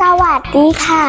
สดีค่ะ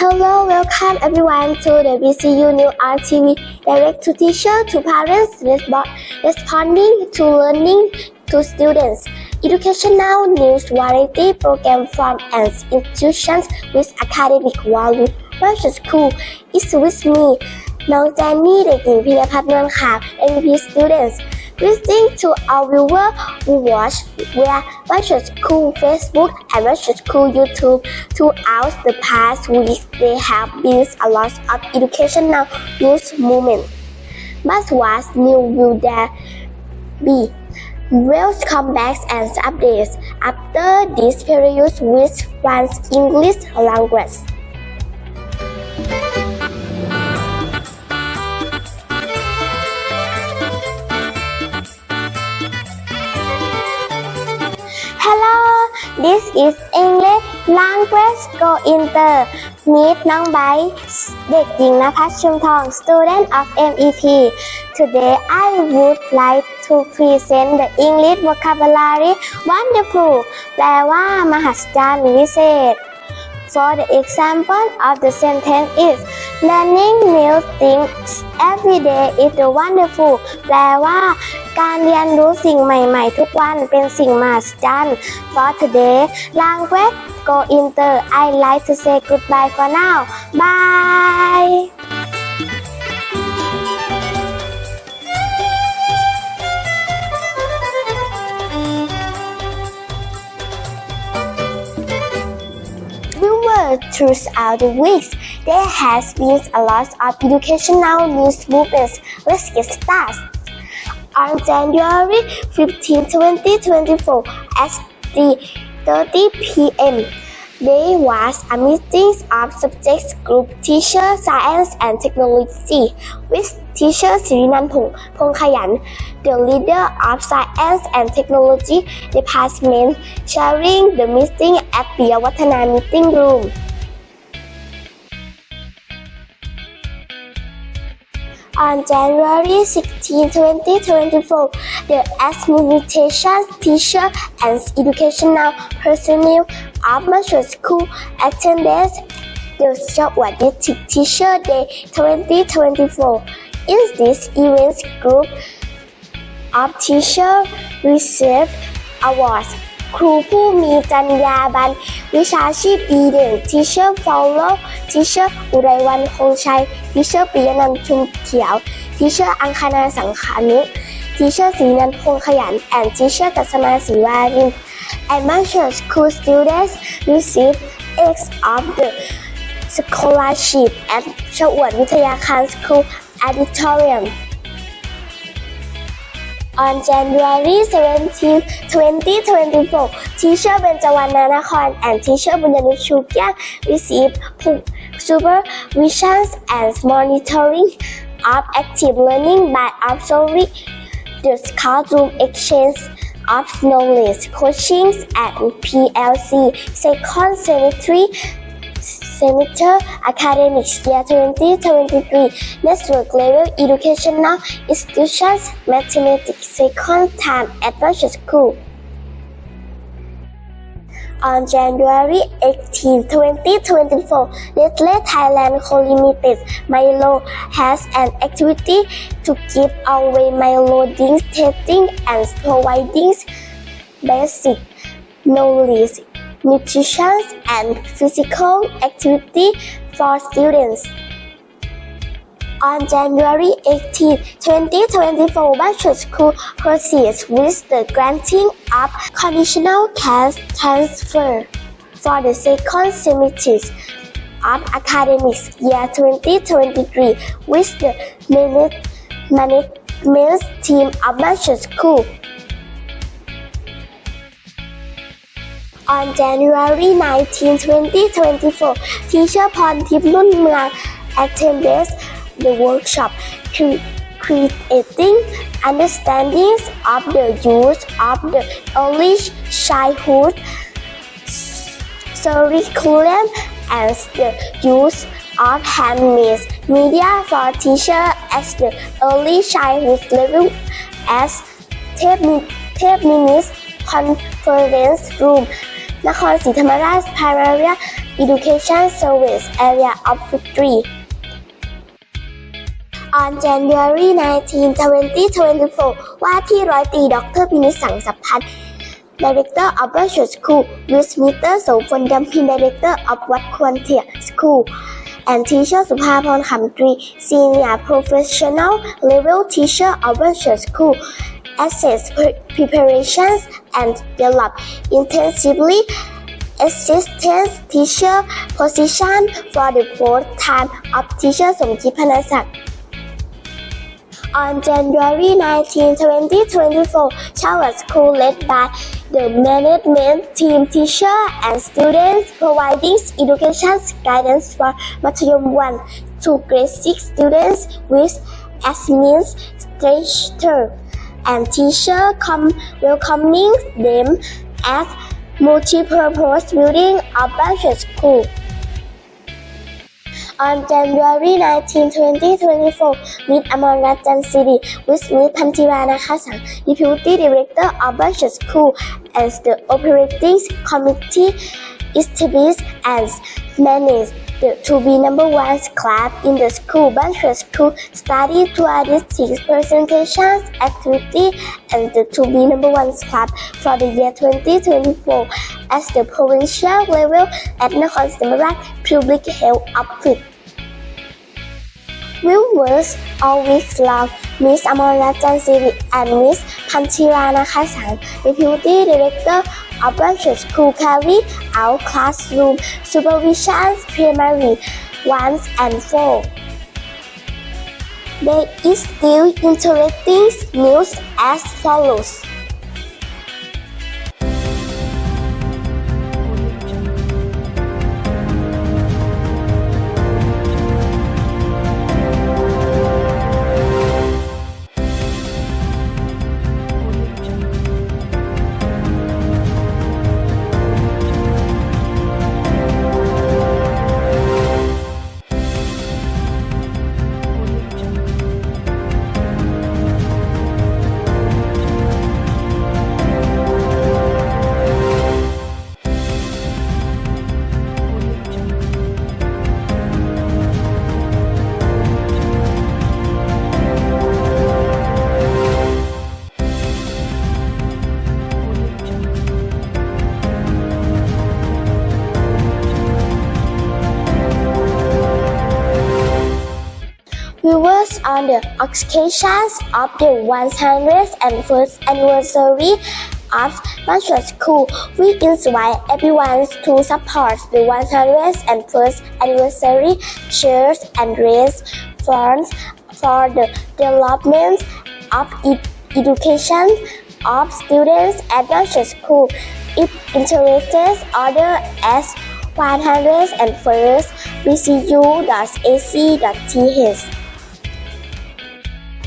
Hello welcome everyone to the BCU New Art TV direct to teacher to parents respo- responding to learning to students educational news variety program from an institutions with academic value Virtual School is with me น้องแจนนี่เด็กหญิงพิรพัฒน์นวลขาว NP students Listening to our viewer who watch via Virtual School Facebook and Virtual School YouTube. Throughout the past week they have been a lot of educational news movement. But what new will there be? Welcome back and updates after this period with one's English language. this is English language go inter meet น้องไบร์ทเด็กหญิงนภัสชุมทอง student of MEP Today I would like to present the English vocabulary wonderful แปลว่ามหัศจรรย์วิเศษ For the example of the sentence is learning new things every day is wonderful แปลว่า การเรียนรู้สิ่งใหม่ๆ ทุกวันเป็นสิ่งมหัศจรรย์ For today language go inter I like to say goodbye for now bye Throughout the weeks, there has been a lot of educational news movements. Get started. On January 15, 2024, at 3.30 p.m., there was a meeting of subjects group teacher science and technology with teacher Sirinan Pong, Pong Khayan, the leader of science and technology department, chairing the meeting at the Watana meeting room. On January 16, 2024, the administration, teacher, and educational personnel of Metro School attended the Shawaditic Teacher Day 2024. In this event, group of teachers received awards ครูผู้มีจรรยาบรรณวิชาชีพดีเด่น Teacher Follow Teacher อุไรวันคงชัย Teacher ปิยนันท์ชุมเขียว Teacher อังคณาสังขานุ Teacher ศรีนันท์พงขยัน and Teacher กัสมาศรีวาริน and Marshall School students received X of the scholarship at ชวดวิทยาคาร School Auditorium On January 17, 2024, Teacher Benjawan Nanakorn and Teacher Bundanuch Chukya received supervisions and monitoring of active learning by observing the classroom exchange of knowledge coaching and PLC second semester semester academics year 2023 network level educational institutions mathematics second time Russian school. On January 18, 2024, Nestle Thailand Co Limited Milo has an activity to give away Milo drinks testing and providing basic knowledge, nutrition, and physical activity for students. On January 18, 2024, Bachelor School proceeds with the granting of conditional cash transfer for the second semester of academics year 2023 with the manage- management team of Bachelor School. On January 19, 2024, teacher Porntip Nun Muang attended the workshop cre- Creating Understandings of the Use of the Early Childhood Curriculum and the Use of Handmade Media for teacher as the Early Childhood Level as 10 minutes conference room นครศรีธรรมราช Primary Education Service Area of Victory On January 19, 2024 ว่าที่ร้อยตีดรพินิจสังสัพพันธ์ Director of Virtual School with Mr. โสพลดำพิน Director of วัดควรเทีย School and Teacher สุภาพรขำตรี Senior Professional Level Teacher of Virtual School Assess preparations and develop intensively assistant teacher position for the fourth time of teacher สมคิดพนศักดิ์ On January 19, 2024, Charlotte School led by the management team, teacher and students providing education guidance for Mathayom 1 to grade 6 students with administrator and teacher com- welcoming them as multi-purpose building of Bachelor School. On January 19, 2024, Meet Amon Rajan City with Meet Pantivana Khasang, Deputy Director of Bachelor School as the Operating Committee established and managed to be number one club in the school Bachelor School study touristic presentations activity and the to be number one club for the year 2024 as the provincial level at Nakhon Samarak Public Health Office. Viewers all week long, Miss Amara Jansiri and Miss Panchirana Khasang, Deputy Director of Bachelor School carry out classroom supervisions primary ones and four. There is still interesting news as follows. On the occasions of the 101st anniversary of Bachelor School, we invite everyone to support the 101st anniversary cheers and raise funds for the development of education of students at Bachelor School. It interests order as 101st bcu.ac.th.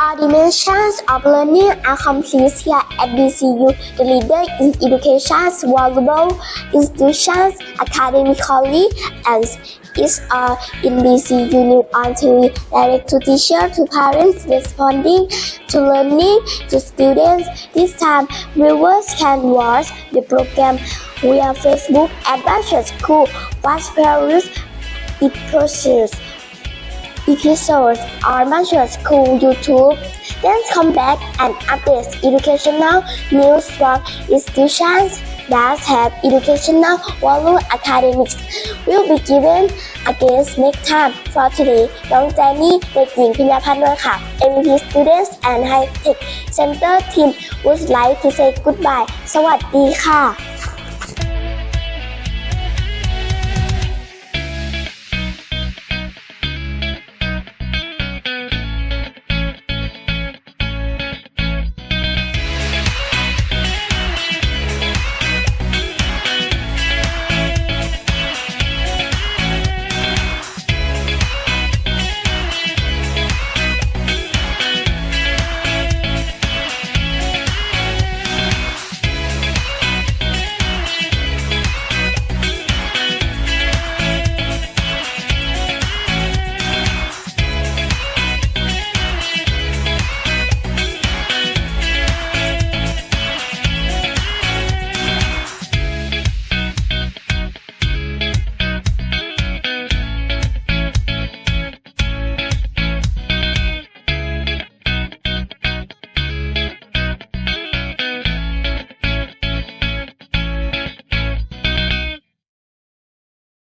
All dimensions of learning are complete here at BCU, the leader in education's valuable institutions academically and is all in BCU New on direct to teacher to parents responding to learning to students. This time, viewers can watch the program via Facebook Bachelor School, watch various episodes episodes on Bachelor School YouTube. Then come back and update educational news from institutions that have educational value academics will be given again next time. For today, น้องแจนี่เด็กหญิงพิญญาพันธ์นวลค่ะ MVP Students and High Tech Center Team would like to say goodbye สวัสดีค่ะ